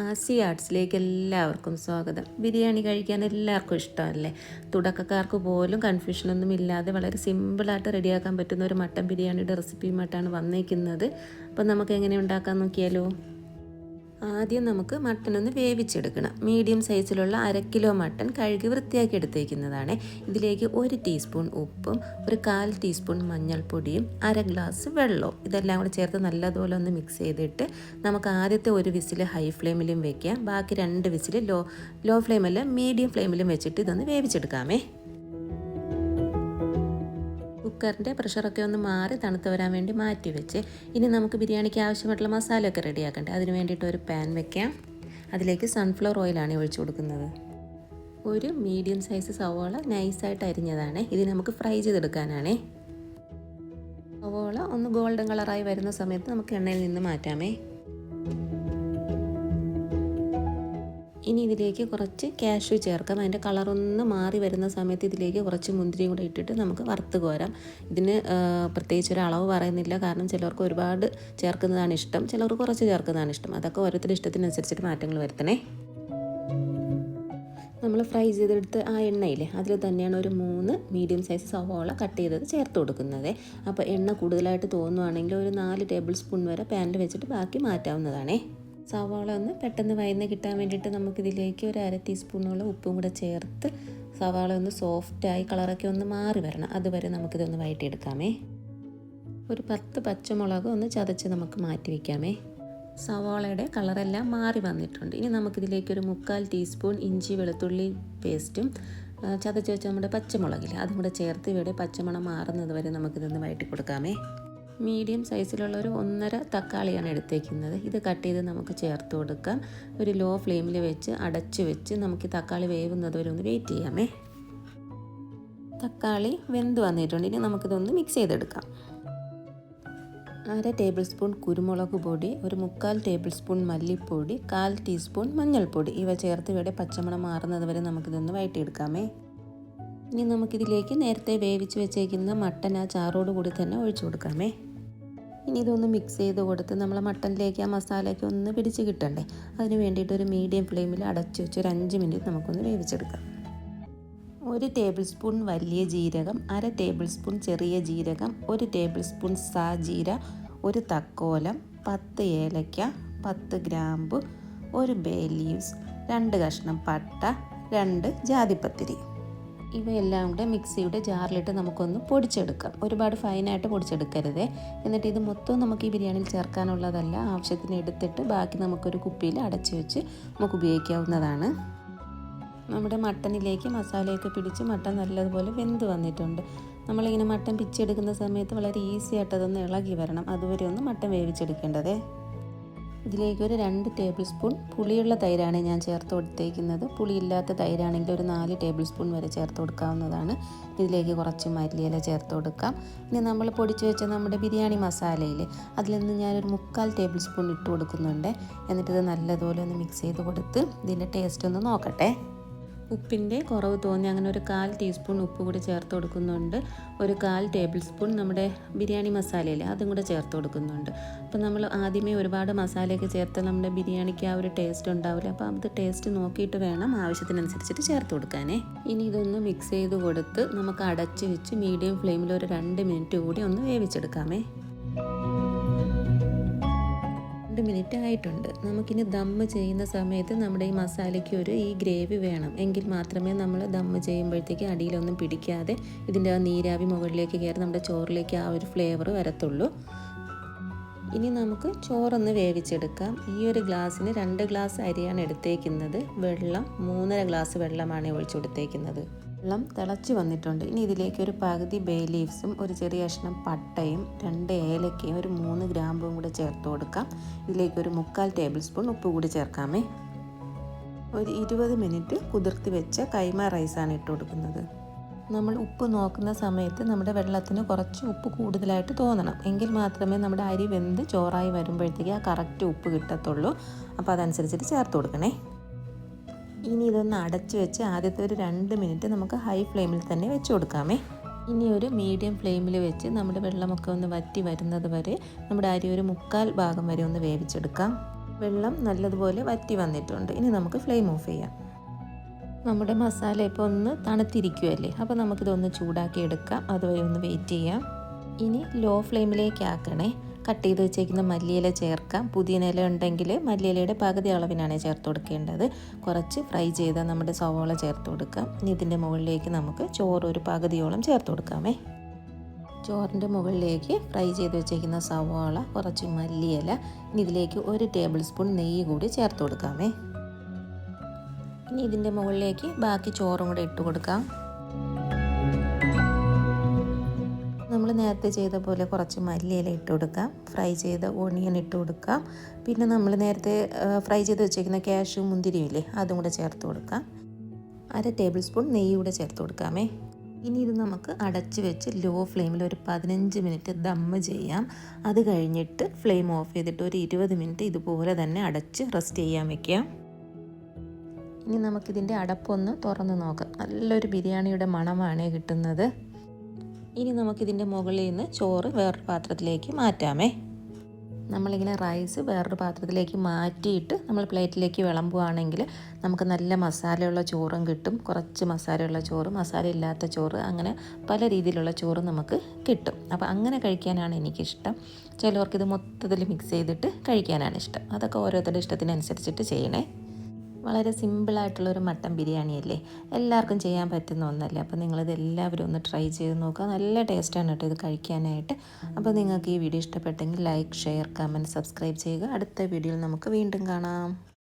ആസി ആർട്സിലേക്ക് എല്ലാവർക്കും സ്വാഗതം. ബിരിയാണി കഴിക്കാൻ എല്ലാവർക്കും ഇഷ്ടമല്ലേ? തുടക്കക്കാർക്ക് പോലും കൺഫ്യൂഷനൊന്നും ഇല്ലാതെ വളരെ സിമ്പിളായിട്ട് റെഡിയാക്കാൻ പറ്റുന്ന ഒരു മട്ടൻ ബിരിയാണിയുടെ റെസിപ്പിയുമായിട്ടാണ് വന്നേക്കുന്നത്. അപ്പോൾ നമുക്ക് എങ്ങനെ ഉണ്ടാക്കാൻ നോക്കിയാലോ? ആദ്യം നമുക്ക് മട്ടൻ ഒന്ന് വേവിച്ചെടുക്കണം. മീഡിയം സൈസിലുള്ള അര കിലോ മട്ടൺ കഴുകി വൃത്തിയാക്കി എടുത്തേക്കുന്നതാണ്. ഇതിലേക്ക് ഒരു ടീസ്പൂൺ ഉപ്പും ഒരു കാൽ ടീസ്പൂൺ മഞ്ഞൾപ്പൊടിയും അര ഗ്ലാസ് വെള്ളവും ഇതെല്ലാം കൂടെ ചേർത്ത് നല്ലതുപോലെ ഒന്ന് മിക്സ് ചെയ്തിട്ട് നമുക്ക് ആദ്യത്തെ ഒരു വിസിൽ ഹൈ ഫ്ലെയിമിലും വെക്കാം. ബാക്കി രണ്ട് വിസിൽ ലോ ലോ ഫ്ലെയിമല്ല മീഡിയം ഫ്ലെയിമിലും വെച്ചിട്ട് ഇതൊന്ന് വേവിച്ചെടുക്കാമേ. കുക്കറിന്റെ പ്രഷറൊക്കെ ഒന്ന് മാറി തണുത്ത് വരാൻ വേണ്ടി മാറ്റി വെച്ച്. ഇനി നമുക്ക് ബിരിയാണിക്ക് ആവശ്യമായിട്ടുള്ള മസാലയൊക്കെ റെഡിയാക്കണ്ടേ? അതിന് വേണ്ടിയിട്ട് ഒരു പാൻ വെക്കാം. അതിലേക്ക് സൺഫ്ലവർ ഓയിലാണ് ഒഴിച്ചു കൊടുക്കുന്നത്. ഒരു മീഡിയം സൈസ് സവോള നൈസായിട്ട് അരിഞ്ഞതാണ്. ഇത് നമുക്ക് ഫ്രൈ ചെയ്തെടുക്കാനാണേ. സവോള ഒന്ന് ഗോൾഡൻ കളറായി വരുന്ന സമയത്ത് നമുക്ക് എണ്ണയിൽ നിന്ന് മാറ്റാമേ. ഇനി ഇതിലേക്ക് കുറച്ച് കാഷ്യൂ ചേർക്കാം. അതിന്റെ കളറൊന്ന് മാറി വരുന്ന സമയത്ത് ഇതിലേക്ക് കുറച്ച് മുന്തിരിയും കൂടെ ഇട്ടിട്ട് നമുക്ക് വറുത്ത് കോരാം. ഇതിന് പ്രത്യേകിച്ച് ഒരു അളവ് പറയുന്നില്ല. കാരണം ചിലർക്ക് ഒരുപാട് ചേർക്കുന്നതാണ് ഇഷ്ടം. ചിലർക്ക് കുറച്ച് ചേർക്കുന്നതാണ് ഇഷ്ടം. അതൊക്കെ ഓരോരുത്തരുടെ ഇഷ്ടത്തിനനുസരിച്ചിട്ട് മാറ്റങ്ങൾ വരുത്തണേ. നമ്മൾ ഫ്രൈ ചെയ്തെടുത്ത് ആ എണ്ണയില്ലേ അതിൽ തന്നെയാണ് ഒരു മൂന്ന് മീഡിയം സൈസ് സവോള കട്ട് ചെയ്തത് ചേർത്ത് കൊടുക്കുന്നത്. അപ്പോൾ എണ്ണ കൂടുതലായിട്ട് തോന്നുവാണെങ്കിൽ ഒരു നാല് ടേബിൾ സ്പൂൺ വരെ പാനിൽ വെച്ചിട്ട് ബാക്കി മാറ്റാവുന്നതാണേ. സവാള ഒന്ന് പെട്ടെന്ന് വയന്ന് കിട്ടാൻ വേണ്ടിയിട്ട് നമുക്കിതിലേക്ക് ഒരു അര ടീസ്പൂണോളം ഉപ്പും കൂടെ ചേർത്ത് സവാള ഒന്ന് സോഫ്റ്റായി കളറൊക്കെ ഒന്ന് മാറി വരണം. അതുവരെ നമുക്കിതൊന്ന് വഴറ്റിയെടുക്കാമേ ഒരു പത്ത് പച്ചമുളക് ഒന്ന് ചതച്ച് നമുക്ക് മാറ്റി വയ്ക്കാമേ സവാളയുടെ കളറെല്ലാം മാറി വന്നിട്ടുണ്ട്. ഇനി നമുക്കിതിലേക്ക് ഒരു മുക്കാൽ ടീസ്പൂൺ ഇഞ്ചി വെളുത്തുള്ളി പേസ്റ്റും ചതച്ച് വെച്ച നമ്മുടെ പച്ചമുളകില്ല അതും കൂടെ ചേർത്ത് ഇവിടെ പച്ചമണം മാറുന്നത് വരെ നമുക്കിതൊന്ന് വഴറ്റി കൊടുക്കാമേ മീഡിയം സൈസിലുള്ള ഒരു ഒന്നര തക്കാളിയാണ് എടുത്തേക്കുന്നത്. ഇത് കട്ട് ചെയ്ത് നമുക്ക് ചേർത്ത് കൊടുക്കാം. ഒരു ലോ ഫ്ലെയിമിൽ വെച്ച് അടച്ചു വെച്ച് നമുക്ക് തക്കാളി വേവുന്നത് വരെ ഒന്ന് വെയിറ്റ് ചെയ്യാമേ. തക്കാളി വെന്ത് വന്നിട്ടുണ്ട്. ഇനി നമുക്കിതൊന്ന് മിക്സ് ചെയ്തെടുക്കാം. അര ടേബിൾ സ്പൂൺ കുരുമുളക് പൊടി ഒരു മുക്കാൽ ടേബിൾ സ്പൂൺ മല്ലിപ്പൊടി കാൽ ടീസ്പൂൺ മഞ്ഞൾപ്പൊടി. ഇവ ചേർത്ത് ഇവിടെ പച്ചമണം മാറുന്നത് വരെ നമുക്കിതൊന്ന് വഴറ്റിയെടുക്കാമേ. ഇനി നമുക്കിതിലേക്ക് നേരത്തെ വേവിച്ച് വെച്ചേക്കുന്ന മട്ടൻ ആ ചാറോട് കൂടി തന്നെ ഒഴിച്ചു കൊടുക്കാമേ. ഇനി ഇതൊന്ന് മിക്സ് ചെയ്ത് കൊടുത്ത് നമ്മൾ മട്ടനിലേക്ക് ആ മസാലയ്ക്ക് ഒന്ന് പിടിച്ച് കിട്ടണ്ടേ? അതിന് വേണ്ടിയിട്ട് ഒരു മീഡിയം ഫ്ലെയിമിൽ അടച്ചു വെച്ച് ഒരു അഞ്ച് മിനിറ്റ് നമുക്കൊന്ന് വേവിച്ചെടുക്കാം. ഒരു ടേബിൾ സ്പൂൺ വലിയ ജീരകം അര ടേബിൾ സ്പൂൺ ചെറിയ ജീരകം ഒരു ടേബിൾ സ്പൂൺ സാജീര ഒരു തക്കോലം പത്ത് ഏലയ്ക്ക പത്ത് ഗ്രാമ്പു ഒരു ബേ ലീവ്സ് രണ്ട് കഷ്ണം പട്ട രണ്ട് ജാതിപ്പത്തിരി. ഇവയെല്ലാം കൂടെ മിക്സിയുടെ ജാറിലിട്ട് നമുക്കൊന്ന് പൊടിച്ചെടുക്കാം. ഒരുപാട് ഫൈനായിട്ട് പൊടിച്ചെടുക്കരുത്. എന്നിട്ട് ഇത് മൊത്തം നമുക്ക് ഈ ബിരിയാണിയിൽ ചേർക്കാനുള്ളതല്ല ആവശ്യത്തിന് എടുത്തിട്ട് ബാക്കി നമുക്കൊരു കുപ്പിയിൽ അടച്ചു വെച്ച് നമുക്ക് ഉപയോഗിക്കാവുന്നതാണ്. നമ്മുടെ മട്ടനിലേക്ക് മസാലയൊക്കെ പിടിച്ച് മട്ടൻ നല്ലതുപോലെ വെന്ത് വന്നിട്ടുണ്ട്. നമ്മളിങ്ങനെ മട്ടൻ പിച്ചെടുക്കുന്ന സമയത്ത് വളരെ ഈസി ആയിട്ട് അതൊന്ന് ഇളകി വരണം. അതുവരെ ഒന്ന് മട്ടൻ വേവിച്ചെടുക്കേണ്ടതേ. ഇതിലേക്ക് ഒരു രണ്ട് ടേബിൾ സ്പൂൺ പുളിയുള്ള തൈരാണ് ഞാൻ ചേർത്ത് കൊടുത്തേക്കുന്നത്. പുളിയില്ലാത്ത തൈരാണെങ്കിൽ ഒരു നാല് ടേബിൾ സ്പൂൺ വരെ ചേർത്ത് കൊടുക്കാവുന്നതാണ്. ഇതിലേക്ക് കുറച്ച് മല്ലിയില ചേർത്ത് കൊടുക്കാം. ഇനി നമ്മൾ പൊടിച്ച് വെച്ച നമ്മുടെ ബിരിയാണി മസാലയിൽ അതിൽ നിന്ന് ഞാനൊരു മുക്കാൽ ടേബിൾ സ്പൂൺ ഇട്ട് കൊടുക്കുന്നുണ്ട്. എന്നിട്ടിത് നല്ലതുപോലെ ഒന്ന് മിക്സ് ചെയ്ത് കൊടുത്ത് ഇതിന്റെ ടേസ്റ്റ് ഒന്ന് നോക്കട്ടെ. ഉപ്പിന്റെ കുറവ് തോന്നി. അങ്ങനെ ഒരു കാൽ ടീസ്പൂൺ ഉപ്പ് കൂടി ചേർത്ത് കൊടുക്കുന്നുണ്ട്. ഒരു കാൽ ടേബിൾ സ്പൂൺ നമ്മുടെ ബിരിയാണി മസാലയില്ലേ അതും കൂടെ ചേർത്ത് കൊടുക്കുന്നുണ്ട്. അപ്പോൾ നമ്മൾ ആദ്യമേ ഒരുപാട് മസാലയൊക്കെ ചേർത്ത് നമ്മുടെ ബിരിയാണിക്ക് ആ ഒരു ടേസ്റ്റ് ഉണ്ടാവില്ല അപ്പോൾ അത് ടേസ്റ്റ് നോക്കിയിട്ട് വേണം ആവശ്യത്തിനനുസരിച്ചിട്ട് ചേർത്ത് കൊടുക്കാനേ. ഇനി ഇതൊന്ന് മിക്സ് ചെയ്ത് കൊടുത്ത് നമുക്ക് അടച്ച് വെച്ച് മീഡിയം ഫ്ലെയിമിൽ ഒരു രണ്ട് മിനിറ്റ് കൂടി ഒന്ന് വേവിച്ചെടുക്കാമേ. രണ്ട് മിനിറ്റ് ആയിട്ടുണ്ട്. നമുക്കിനി ദമ്മ് ചെയ്യുന്ന സമയത്ത് നമ്മുടെ ഈ മസാലയ്ക്ക് ഒരു ഈ ഗ്രേവി വേണം. എങ്കിൽ മാത്രമേ നമ്മൾ ദമ്മ് ചെയ്യുമ്പോഴത്തേക്ക് അടിയിലൊന്നും പിടിക്കാതെ ഇതിന്റെ ആ നീരാവി മുകളിലേക്ക് കയറി നമ്മുടെ ചോറിലേക്ക് ആ ഒരു ഫ്ലേവർ വരത്തുള്ളൂ. ഇനി നമുക്ക് ചോറൊന്ന് വേവിച്ചെടുക്കാം. ഈ ഒരു ഗ്ലാസ്സിന് രണ്ട് ഗ്ലാസ് അരിയാണ് എടുത്തേക്കുന്നത്. വെള്ളം മൂന്നര ഗ്ലാസ് വെള്ളമാണ് ഒഴിച്ചു കൊടുത്തേക്കുന്നത്. വെള്ളം തിളച്ച് വന്നിട്ടുണ്ട്. ഇനി ഇതിലേക്ക് ഒരു പകുതി ബേ ലീവ്സും ഒരു ചെറിയ കഷ്ണം പട്ടയും രണ്ട് ഏലക്കയും ഒരു മൂന്ന് ഗ്രാമ്പും കൂടെ ചേർത്ത് കൊടുക്കാം. ഇതിലേക്ക് ഒരു മുക്കാൽ ടേബിൾ സ്പൂൺ ഉപ്പ് കൂടി ചേർക്കാമേ. ഒരു ഇരുപത് മിനിറ്റ് കുതിർത്തി വെച്ച കൈമ റൈസാണ് ഇട്ട് കൊടുക്കുന്നത്. നമ്മൾ ഉപ്പ് നോക്കുന്ന സമയത്ത് നമ്മുടെ വെള്ളത്തിന് കുറച്ച് ഉപ്പ് കൂടുതലായിട്ട് തോന്നണം. എങ്കിൽ മാത്രമേ നമ്മുടെ അരി വെന്ത് ചോറായി വരുമ്പോഴത്തേക്ക് ആ കറക്റ്റ് ഉപ്പ് കിട്ടത്തുള്ളൂ. അപ്പോൾ അതനുസരിച്ചിട്ട് ചേർത്ത് കൊടുക്കണേ. ഇനി ഇതൊന്ന് അടച്ച് വെച്ച് ആദ്യത്തെ ഒരു രണ്ട് മിനിറ്റ് നമുക്ക് ഹൈ ഫ്ലെയിമിൽ തന്നെ വെച്ച് കൊടുക്കാമേ. ഇനി ഒരു മീഡിയം ഫ്ലെയിമിൽ വെച്ച് നമ്മുടെ വെള്ളമൊക്കെ ഒന്ന് വറ്റി വരുന്നത് വരെ നമ്മുടെ അരി ഒരു മുക്കാൽ ഭാഗം വരെ ഒന്ന് വേവിച്ചെടുക്കാം. വെള്ളം നല്ലതുപോലെ വറ്റി വന്നിട്ടുണ്ട്. ഇനി നമുക്ക് ഫ്ലെയിം ഓഫ് ചെയ്യാം. നമ്മുടെ മസാല ഇപ്പോൾ ഒന്ന് തണുത്തിരിക്കുമല്ലേ അപ്പോൾ നമുക്കിതൊന്ന് ചൂടാക്കി എടുക്കാം. അതുവരെ ഒന്ന് വെയിറ്റ് ചെയ്യാം. ഇനി ലോ ഫ്ലെയിമിലേക്ക് ആക്കണേ. കട്ട് ചെയ്ത് വെച്ചേക്കുന്ന മല്ലിയില ചേർക്കാം. പുതിയനില ഉണ്ടെങ്കിൽ മല്ലിയിലയുടെ പകുതി അളവിനാണ് ചേർത്ത് കൊടുക്കേണ്ടത്. കുറച്ച് ഫ്രൈ ചെയ്ത നമ്മുടെ സവോള ചേർത്ത് കൊടുക്കാം. ഇനി ഇതിന്റെ മുകളിലേക്ക് നമുക്ക് ചോറ് ഒരു പകുതിയോളം ചേർത്ത് കൊടുക്കാമേ. ചോറിന്റെ മുകളിലേക്ക് ഫ്രൈ ചെയ്ത് വെച്ചേക്കുന്ന സവാള കുറച്ച് മല്ലിയില ഇനി ഇതിലേക്ക് ഒരു ടേബിൾ സ്പൂൺ നെയ്യ് കൂടി ചേർത്ത് കൊടുക്കാമേ. ഇനി ഇതിന്റെ മുകളിലേക്ക് ബാക്കി ചോറും കൂടെ ഇട്ട് കൊടുക്കാം. നമ്മൾ നേരത്തെ ചെയ്ത പോലെ കുറച്ച് മല്ലിയില ഇട്ട് കൊടുക്കാം. ഫ്രൈ ചെയ്ത ഓണിയൻ ഇട്ട് കൊടുക്കാം. പിന്നെ നമ്മൾ നേരത്തെ ഫ്രൈ ചെയ്ത് വെച്ചേക്കുന്ന ക്യാഷു മുന്തിരിയില്ലേ അതും കൂടെ ചേർത്ത് കൊടുക്കാം. അര ടേബിൾ സ്പൂൺ നെയ്യ് കൂടെ ചേർത്ത് കൊടുക്കാമേ. ഇനി ഇത് നമുക്ക് അടച്ച് വെച്ച് ലോ ഫ്ലെയിമിൽ ഒരു പതിനഞ്ച് മിനിറ്റ് ദമ്മ് ചെയ്യാം. അത് കഴിഞ്ഞിട്ട് ഫ്ലെയിം ഓഫ് ചെയ്തിട്ട് ഒരു ഇരുപത് മിനിറ്റ് ഇതുപോലെ തന്നെ അടച്ച് റെസ്റ്റ് ചെയ്യാൻ വെക്കാം. ഇനി നമുക്കിതിന്റെ അടപ്പൊന്ന് തുറന്ന് നോക്കാം. നല്ലൊരു ബിരിയാണിയുടെ മണമാണ് കിട്ടുന്നത്. ഇനി നമുക്കിതിന്റെ മുകളിൽ നിന്ന് ചോറ് വേറൊരു പാത്രത്തിലേക്ക് മാറ്റാമേ. നമ്മളിങ്ങനെ റൈസ് വേറൊരു പാത്രത്തിലേക്ക് മാറ്റിയിട്ട് നമ്മൾ പ്ലേറ്റിലേക്ക് വിളമ്പുകയാണെങ്കിൽ നമുക്ക് നല്ല മസാലയുള്ള ചോറും കിട്ടും. കുറച്ച് മസാലയുള്ള ചോറ് മസാല ഇല്ലാത്ത ചോറ് അങ്ങനെ പല രീതിയിലുള്ള ചോറ് നമുക്ക് കിട്ടും. അപ്പോൾ അങ്ങനെ കഴിക്കാനാണ് എനിക്കിഷ്ടം. ചിലവർക്ക് ഇത് മൊത്തത്തിൽ മിക്സ് ചെയ്തിട്ട് കഴിക്കാനാണ് ഇഷ്ടം. അതൊക്കെ ഓരോരുത്തരുടെ ഇഷ്ടത്തിനനുസരിച്ചിട്ട് ചെയ്യണേ. വളരെ സിമ്പിളായിട്ടുള്ളൊരു മട്ടൻ ബിരിയാണി അല്ലേ എല്ലാവർക്കും ചെയ്യാൻ പറ്റുന്ന ഒന്നല്ലേ? അപ്പോൾ നിങ്ങളിത് എല്ലാവരും ഒന്ന് ട്രൈ ചെയ്ത് നോക്കുക. നല്ല ടേസ്റ്റാണ് കേട്ടോ ഇത് കഴിക്കാനായിട്ട്. അപ്പോൾ നിങ്ങൾക്ക് ഈ വീഡിയോ ഇഷ്ടപ്പെട്ടെങ്കിൽ ലൈക്ക് ഷെയർ കമന്റ് സബ്സ്ക്രൈബ് ചെയ്യുക. അടുത്ത വീഡിയോയിൽ നമുക്ക് വീണ്ടും കാണാം.